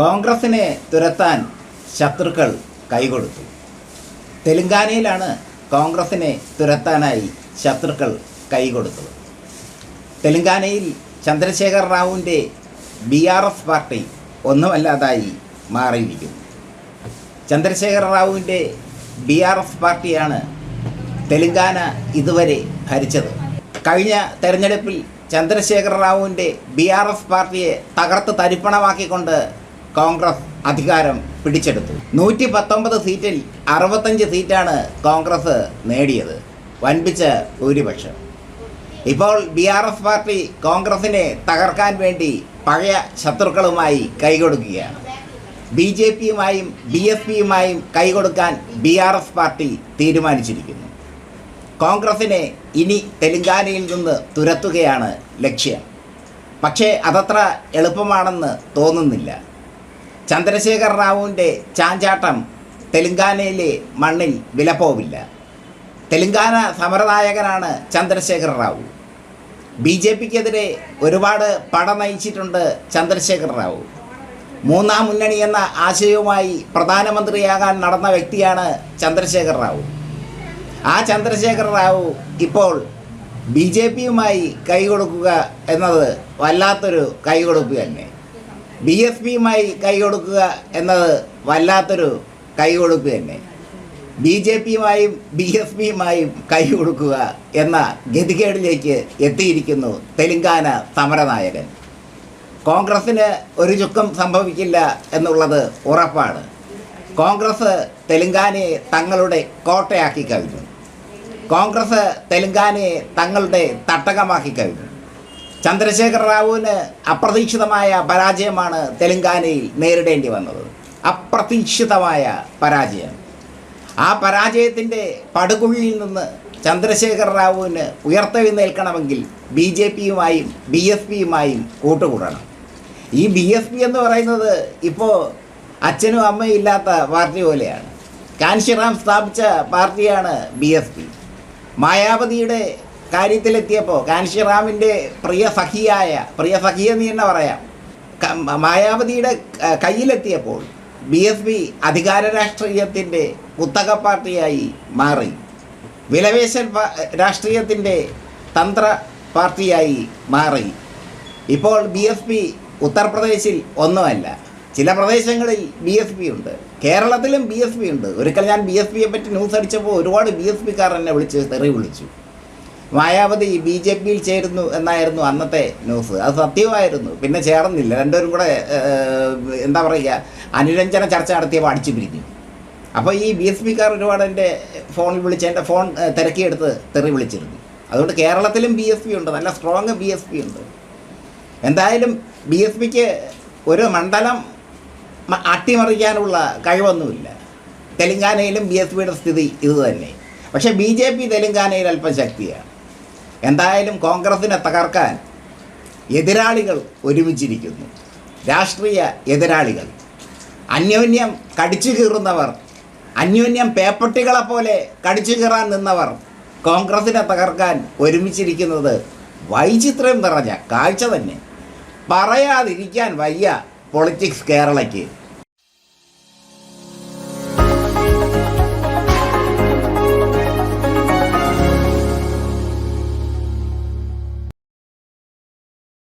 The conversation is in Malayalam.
കോൺഗ്രസിനെ തുരത്താൻ ശത്രുക്കൾ കൈകൊടുത്തു. തെലുങ്കാനയിലാണ് കോൺഗ്രസിനെ തുരത്താനായി ശത്രുക്കൾ കൈകൊടുത്തത്. തെലുങ്കാനയിൽ ചന്ദ്രശേഖർ റാവുവിന്റെ ബി ആർ എസ് പാർട്ടി ഒന്നുമല്ലാതായി മാറിയിരിക്കുന്നു. ചന്ദ്രശേഖർ റാവുവിന്റെ ബി ആർ എസ് പാർട്ടിയാണ് തെലുങ്കാന ഇതുവരെ ഭരിച്ചത്. കഴിഞ്ഞ തെരഞ്ഞെടുപ്പിൽ ചന്ദ്രശേഖർ റാവുവിന്റെ ബി ആർ എസ് പാർട്ടിയെ തകർത്ത് തരിപ്പണമാക്കിക്കൊണ്ട് കോൺഗ്രസ് അധികാരം പിടിച്ചെടുത്തു. നൂറ്റി പത്തൊമ്പത് സീറ്റിൽ അറുപത്തഞ്ച് സീറ്റാണ് കോൺഗ്രസ് നേടിയത്. വൻപിച്ച ഭൂരിപക്ഷം. ഇപ്പോൾ ബി ആർ എസ് പാർട്ടി കോൺഗ്രസിനെ തകർക്കാൻ വേണ്ടി പഴയ ശത്രുക്കളുമായി കൈകൊടുക്കുകയാണ്. ബി ജെ പിയുമായും ബി എസ് പിയുമായും കൈകൊടുക്കാൻ ബി ആർ എസ് പാർട്ടി തീരുമാനിച്ചിരിക്കുന്നു. കോൺഗ്രസിനെ ഇനി തെലുങ്കാനയിൽ നിന്ന് തുരത്തുകയാണ് ലക്ഷ്യം. പക്ഷേ അതത്ര എളുപ്പമാണെന്ന് തോന്നുന്നില്ല. ചന്ദ്രശേഖർ റാവുവിന്റെ ചാഞ്ചാട്ടം തെലുങ്കാനയിലെ മണ്ണിൽ വിലപ്പോവില്ല. തെലുങ്കാന സമരനായകനാണ് ചന്ദ്രശേഖർ റാവു. ബി ജെ പിക്കെതിരെ ഒരുപാട് പട നയിച്ചിട്ടുണ്ട് ചന്ദ്രശേഖർ റാവു. മൂന്നാം മുന്നണി എന്ന ആശയവുമായി പ്രധാനമന്ത്രിയാകാൻ നടന്ന വ്യക്തിയാണ് ചന്ദ്രശേഖർ റാവു. ആ ചന്ദ്രശേഖർ റാവു ഇപ്പോൾ ബി ജെ പിയുമായി കൈകൊടുക്കുക എന്നത് വല്ലാത്തൊരു കൈകൊടുപ്പ് തന്നെ. ബി എസ് പിയുമായി കൈകൊടുക്കുക എന്നത് വല്ലാത്തൊരു കൈകൊടുപ്പ് തന്നെ. ബി ജെ പിയുമായും ബി എസ് പിയുമായും കൈ കൊടുക്കുക എന്ന ഗതികേടിലേക്ക് എത്തിയിരിക്കുന്നു തെലുങ്കാന സമരനായകൻ. കോൺഗ്രസ്സിന് ഒരു ചുക്കം സംഭവിക്കില്ല എന്നുള്ളത് ഉറപ്പാണ്. കോൺഗ്രസ് തെലുങ്കാനയെ തങ്ങളുടെ കോട്ടയാക്കി കഴിഞ്ഞു. കോൺഗ്രസ് തെലുങ്കാനയെ തങ്ങളുടെ തട്ടകമാക്കി കഴിഞ്ഞു. ചന്ദ്രശേഖർ റാവുവിന് അപ്രതീക്ഷിതമായ പരാജയമാണ് തെലുങ്കാനയിൽ നേരിടേണ്ടി വന്നത്. അപ്രതീക്ഷിതമായ പരാജയം. ആ പരാജയത്തിന്റെ പടുകുഴിയിൽ നിന്ന് ചന്ദ്രശേഖർ റാവുവിന് ഉയർത്തെഴുന്നേൽക്കണമെങ്കിൽ ബി ജെ പിയുമായും ബി എസ് പിയുമായും കൂട്ടുകൂടണം. ഈ ബി എസ് പി എന്ന് പറയുന്നത് ഇപ്പോൾ അച്ഛനും അമ്മയും ഇല്ലാത്ത പാർട്ടി പോലെയാണ്. കാൻഷിറാം സ്ഥാപിച്ച പാർട്ടിയാണ് ബി എസ് പി. മായാവതിയുടെ കാര്യത്തിലെത്തിയപ്പോൾ കാൻഷിറാമിന്റെ പ്രിയ സഖിയായ പ്രിയ സഖി എന്ന് തന്നെ പറയാം മായാവതിയുടെ കയ്യിലെത്തിയപ്പോൾ ബി എസ് പി അധികാര രാഷ്ട്രീയത്തിന്റെ കുത്തക പാർട്ടിയായി മാറി. വിലവേശൻ രാഷ്ട്രീയത്തിന്റെ തന്ത്ര പാർട്ടിയായി മാറി. ഇപ്പോൾ ബി എസ് പി ഉത്തർപ്രദേശിൽ ഒന്നുമല്ല. ചില പ്രദേശങ്ങളിൽ ബി എസ് പി ഉണ്ട്. കേരളത്തിലും ബി എസ് പി ഉണ്ട്. ഒരിക്കൽ ഞാൻ ബി എസ് പിയെ പറ്റി ന്യൂസ് അടിച്ചപ്പോൾ ഒരുപാട് ബി എസ് പിക്കാർ എന്നെ വിളിച്ച് തെറി വിളിച്ചു. മായാവതി ബി ജെ പിയിൽ ചേരുന്നു എന്നായിരുന്നു അന്നത്തെ ന്യൂസ്. അത് സത്യമായിരുന്നു. പിന്നെ ചേർന്നില്ല. രണ്ടുപേരും കൂടെ എന്താ പറയുക അനുരഞ്ജന ചർച്ച നടത്തിയപ്പോൾ അടിച്ചു പിരിഞ്ഞു. അപ്പോൾ ഈ ബി എസ് പിക്കാർ ഒരുപാട് എന്റെ ഫോണിൽ വിളിച്ച് എന്റെ ഫോൺ തിരക്കിയെടുത്ത് തെറി വിളിച്ചിരുന്നു. അതുകൊണ്ട് കേരളത്തിലും ബി എസ് പി ഉണ്ട്. നല്ല സ്ട്രോങ് ബി എസ് പി ഉണ്ട്. എന്തായാലും ബി എസ് പിക്ക് ഒരു മണ്ഡലം അട്ടിമറിക്കാനുള്ള കഴിവൊന്നുമില്ല. തെലങ്കാനയിലും ബി എസ് പിയുടെ സ്ഥിതി ഇതുതന്നെ. പക്ഷേ ബി ജെ പി തെലങ്കാനയിൽ അല്പം ശക്തിയാണ്. എന്തായാലും കോൺഗ്രസിനെ തകർക്കാൻ എതിരാളികൾ ഒരുമിച്ചിരിക്കുന്നു. രാഷ്ട്രീയ എതിരാളികൾ. അന്യോന്യം കടിച്ചു കീറുന്നവർ അന്യോന്യം പേപ്പട്ടികളെ പോലെ കടിച്ചു കീറാൻ നിന്നവർ കോൺഗ്രസിനെ തകർക്കാൻ ഒരുമിച്ചിരിക്കുന്നത് വൈചിത്രം നിറഞ്ഞ കാഴ്ച തന്നെ. പറയാതിരിക്കാൻ വയ്യ പൊളിറ്റിക്സ് കേരളയ്ക്ക്.